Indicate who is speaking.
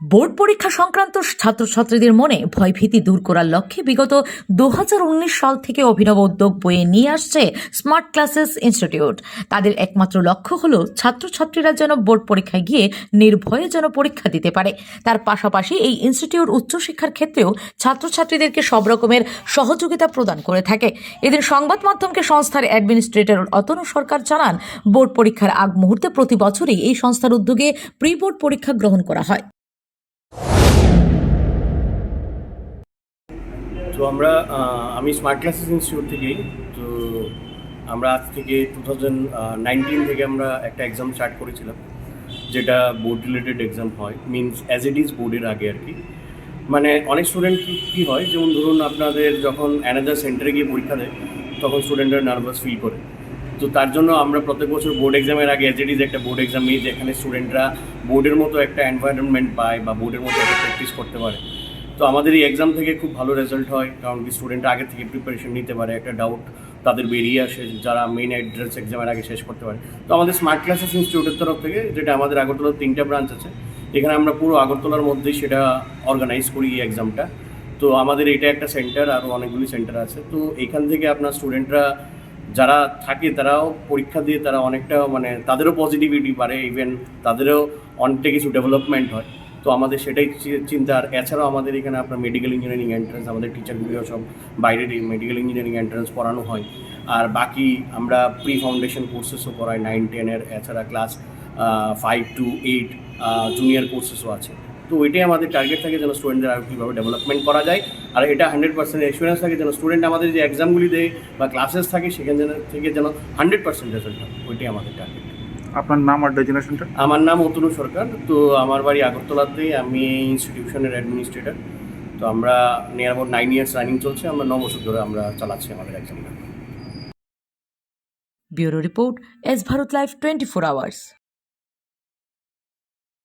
Speaker 1: Board পরীক্ষা সংক্রান্ত ছাত্রছাত্রীদের মনে ভয়ভীতি দূর করার লক্ষ্যে বিগত দু হাজার উনিশ সাল থেকে অভিনব উদ্যোগ বয়ে নিয়ে আসছে স্মার্ট ক্লাসেস ইনস্টিটিউট। তাদের একমাত্র লক্ষ্য হল ছাত্রছাত্রীরা যেন বোর্ড পরীক্ষায় গিয়ে নির্ভয়ে যেন পরীক্ষা দিতে পারে। তার পাশাপাশি এই ইনস্টিটিউট উচ্চশিক্ষার ক্ষেত্রেও ছাত্রছাত্রীদেরকে সব রকমের সহযোগিতা প্রদান করে থাকে। এদিন সংবাদ মাধ্যমকে সংস্থার অ্যাডমিনিস্ট্রেটর অতনু সরকার জানান, বোর্ড পরীক্ষার আগ মুহূর্তে প্রতি বছরই এই সংস্থার উদ্যোগে প্রি বোর্ড পরীক্ষা গ্রহণ করা হয়।
Speaker 2: তো আমরা আমি স্মার্ট ক্লাসেস ইনস্টিটিউট থেকেই, তো আমরা আজ থেকে টু থাউজেন্ড নাইনটিন থেকে আমরা একটা এক্সাম স্টার্ট করেছিলাম, যেটা বোর্ড রিলেটেড এক্সাম হয় মিনস অ্যাজ ইট ইজ বোর্ডের আগে আর কি। মানে অনেক স্টুডেন্ট কী হয়, যেমন ধরুন আপনাদের যখন অ্যানাদার সেন্টারে গিয়ে পরীক্ষা দেয়, তখন স্টুডেন্টরা নার্ভাস ফিল করে। তো তার জন্য আমরা প্রত্যেক বছর বোর্ড এক্সামের আগে এজ ইট ইজ একটা বোর্ড এক্সাম নিই, যেখানে স্টুডেন্টরা বোর্ডের মতো একটা এনভায়রনমেন্ট পায় বা বোর্ডের মতো একটা প্র্যাকটিস করতে পারে। তো আমাদের এই এক্সাম থেকে খুব ভালো রেজাল্ট হয়, কারণ কি স্টুডেন্টরা আগে থেকে প্রিপারেশন নিতে পারে, একটা ডাউট তাদের বেরিয়ে আসে যারা মেইন অ্যাড্রেস এক্সামের আগে শেষ করতে পারে। তো আমাদের স্মার্ট ক্লাসেস ইনস্টিটিউটের তরফ থেকে, যেটা আমাদের আগরতলার তিনটা ব্রাঞ্চ আছে, এখানে আমরা পুরো আগরতলার মধ্যেই সেটা অর্গানাইজ করি এই এক্সামটা তো আমাদের এটা একটা সেন্টার আরও অনেকগুলি সেন্টার আছে। তো এখান থেকে আপনার স্টুডেন্টরা যারা থাকে, তারাও পরীক্ষা দিয়ে তারা অনেকটা মানে তাদেরও পজিটিভিটি বাড়ে ইভেন তাদেরও অনেকটা কিছু ডেভেলপমেন্ট হয়। তো আমাদের সেটাই চিন্তা। আর এছাড়াও আমাদের এখানে আপনার মেডিকেল ইঞ্জিনিয়ারিং এন্ট্রান্স আমাদের টিচারগুলিও সব বাইরে মেডিকেল ইঞ্জিনিয়ারিং এন্ট্রান্স পড়ানো হয়। আর বাকি আমরা প্রি ফাউন্ডেশন কোর্সেসও করাই নাইন টেনের এছাড়া class five to eight junior কোর্সেসও আছে। তো ওইটাই আমাদের টার্গেট থাকে যেন স্টুডেন্টদের আরও কীভাবে ডেভেলপমেন্ট করা যায়। আর এটা হান্ড্রেড পার্সেন্ট এক্সপিরিয়েন্স থাকে যেন স্টুডেন্ট আমাদের যে এক্সামগুলি দেয় বা ক্লাসেস থাকে, সেখান থেকে যেন হান্ড্রেড পার্সেন্ট রেজাল্ট হয়। ওইটাই আমাদের টার্গেট
Speaker 3: আপনার নাম আর ডেজিনেশনটা?
Speaker 2: আমার নাম অতনু সরকার। তো আমার বাড়ি আগরতলাতে আমি এই ইনস্টিটিউশনের অ্যাডমিনিস্ট্রেটর। তো আমরা near about nine years running চলছে। আমরা ন বছর ধরে আমরা চালাচ্ছি আমাদের এক্সামটা
Speaker 1: bureau report S Bharat live twenty four hours.